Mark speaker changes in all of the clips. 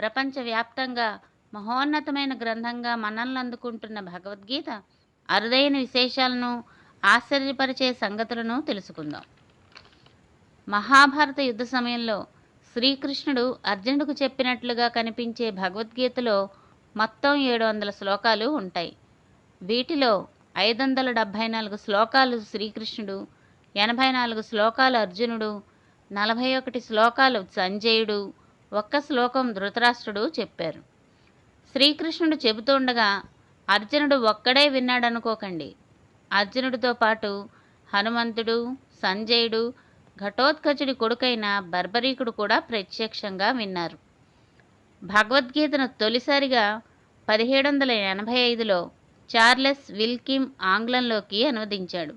Speaker 1: ప్రపంచవ్యాప్తంగా మహోన్నతమైన గ్రంథంగా మనల్ని అందుకుంటున్న భగవద్గీత అరుదైన విశేషాలను ఆశ్చర్యపరిచే సంగతులను తెలుసుకుందాం. మహాభారత యుద్ధ సమయంలో శ్రీకృష్ణుడు అర్జునుడికి చెప్పినట్లుగా కనిపించే భగవద్గీతలో మొత్తం ఏడు వందల శ్లోకాలు ఉంటాయి. వీటిలో ఐదు వందల డెబ్భై నాలుగు శ్లోకాలు శ్రీకృష్ణుడు ఎనభై నాలుగు శ్లోకాలు అర్జునుడు నలభై ఒకటి శ్లోకాలు సంజయుడు ఒక్క శ్లోకం ధృతరాష్ట్రుడు చెప్పారు. శ్రీకృష్ణుడు చెబుతుండగా అర్జునుడు ఒక్కడే విన్నాడనుకోకండి. అర్జునుడితో పాటు హనుమంతుడు సంజయుడు ఘటోత్కచుడి కొడుకైన బర్బరీకుడు కూడా ప్రత్యక్షంగా విన్నారు. భగవద్గీతను తొలిసారిగా పదిహేడు వందల ఎనభై ఐదులో చార్లెస్ విల్కిమ్ ఆంగ్లంలోకి అనువదించాడు.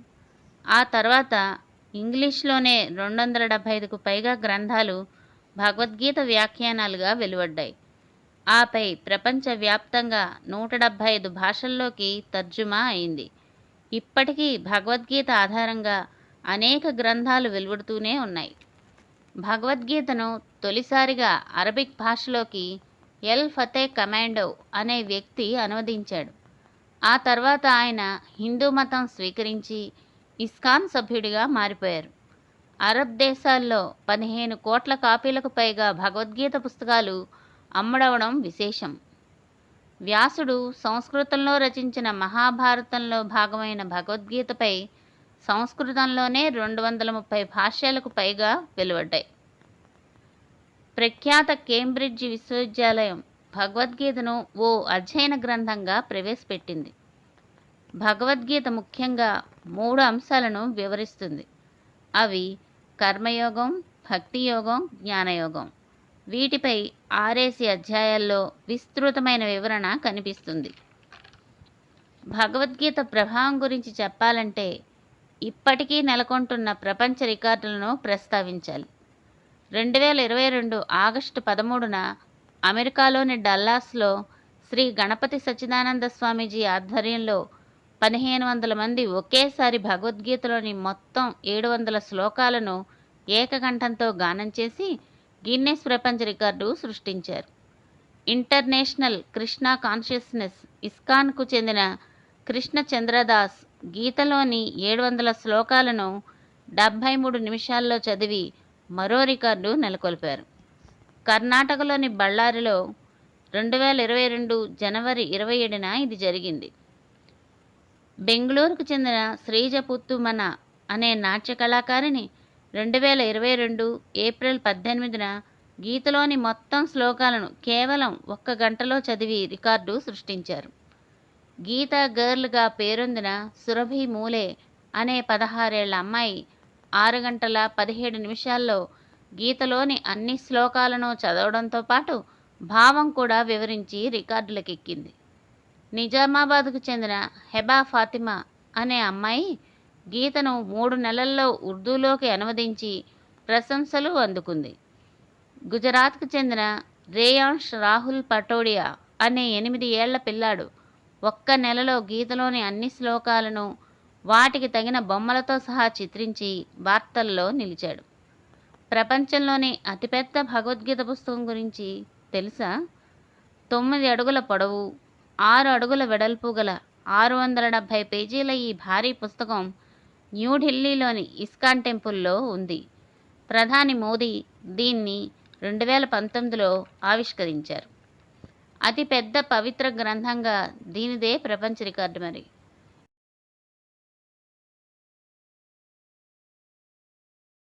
Speaker 1: ఆ తర్వాత ఇంగ్లీష్లోనే రెండు వందల డెబ్భై ఐదుకు పైగా గ్రంథాలు భగవద్గీత వ్యాఖ్యానాలుగా వెలువడ్డాయి. ఆపై ప్రపంచవ్యాప్తంగా నూట డెబ్భై ఐదు భాషల్లోకి తర్జుమా అయింది. ఇప్పటికీ భగవద్గీత ఆధారంగా అనేక గ్రంథాలు వెలువడుతూనే ఉన్నాయి. భగవద్గీతను తొలిసారిగా అరబిక్ భాషలోకి ఎల్ ఫతే కమాండో అనే వ్యక్తి అనువదించాడు. ఆ తర్వాత ఆయన హిందూ మతం స్వీకరించి ఇస్కాన్ సభ్యుడిగా మారిపోయారు. అరబ్ దేశాల్లో పదిహేను కోట్ల కాపీలకు పైగా భగవద్గీత పుస్తకాలు అమ్మడవడం విశేషం. వ్యాసుడు సంస్కృతంలో రచించిన మహాభారతంలో భాగమైన భగవద్గీతపై సంస్కృతంలోనే రెండు వందల ముప్పై భాష్యాలకు పైగా వెలువడ్డాయి. ప్రఖ్యాత కేంబ్రిడ్జ్ విశ్వవిద్యాలయం భగవద్గీతను ఓ అధ్యయన గ్రంథంగా ప్రవేశపెట్టింది. భగవద్గీత ముఖ్యంగా మూడు అంశాలను వివరిస్తుంది. అవి కర్మయోగం భక్తియోగం జ్ఞానయోగం. వీటిపై ఆరేసి అధ్యాయాల్లో విస్తృతమైన వివరణ కనిపిస్తుంది. భగవద్గీత ప్రభావం గురించి చెప్పాలంటే ఇప్పటికీ నెలకొంటున్న ప్రపంచ రికార్డులను ప్రస్తావించాలి. రెండు వేల ఇరవై రెండు ఆగస్టు పదమూడున అమెరికాలోని డల్లాస్లో శ్రీ గణపతి సచ్చిదానంద స్వామీజీ ఆధ్వర్యంలో పదిహేను వందల మంది ఒకేసారి భగవద్గీతలోని మొత్తం ఏడు వందల శ్లోకాలను ఏకకంఠంతో గానం చేసి గిన్నెస్ ప్రపంచ రికార్డు సృష్టించారు. ఇంటర్నేషనల్ కృష్ణ కాన్షియస్నెస్ ఇస్కాన్కు చెందిన కృష్ణ చంద్రదాస్ గీతలోని ఏడు వందల శ్లోకాలను డెబ్భై మూడు నిమిషాల్లో చదివి మరో రికార్డు నెలకొల్పారు. కర్ణాటకలోని బళ్ళారిలో రెండు వేల ఇరవై రెండు జనవరి ఇరవై ఏడున ఇది జరిగింది. బెంగళూరుకు చెందిన శ్రీజ పుత్తుమన అనే నాట్య కళాకారిణి రెండు వేల ఇరవై రెండు ఏప్రిల్ పద్దెనిమిదిన గీతలోని మొత్తం శ్లోకాలను కేవలం ఒక్క గంటలో చదివి రికార్డు సృష్టించారు. గీత గర్ల్గా పేరొందిన సురభి మూలే అనే పదహారేళ్ళ అమ్మాయి ఆరు గంటల పదిహేడు నిమిషాల్లో గీతలోని అన్ని శ్లోకాలను చదవడంతో పాటు భావం కూడా వివరించి రికార్డులకెక్కింది. నిజామాబాద్కు చెందిన హెబా ఫాతిమా అనే అమ్మాయి గీతను మూడు నెలల్లో ఉర్దూలోకి అనువదించి ప్రశంసలు అందుకుంది. గుజరాత్కు చెందిన రేయాంష్ రాహుల్ పటోడియా అనే ఎనిమిది ఏళ్ళ పిల్లాడు ఒక్క నెలలో గీతలోని అన్ని శ్లోకాలను వాటికి తగిన బొమ్మలతో సహా చిత్రించి వార్తల్లో నిలిచాడు. ప్రపంచంలోని అతిపెద్ద భగవద్గీత పుస్తకం గురించి తెలుసా? తొమ్మిది అడుగుల పొడవు ఆరు అడుగుల వెడల్పు గల ఆరు వందల డెబ్భై పేజీల ఈ భారీ పుస్తకం న్యూఢిల్లీలోని ఇస్కాన్ టెంపుల్లో ఉంది. ప్రధాని మోదీ దీన్ని రెండు వేల పంతొమ్మిదిలో ఆవిష్కరించారు. అతిపెద్ద పవిత్ర గ్రంథంగా దీనిదే ప్రపంచ రికార్డు మరి.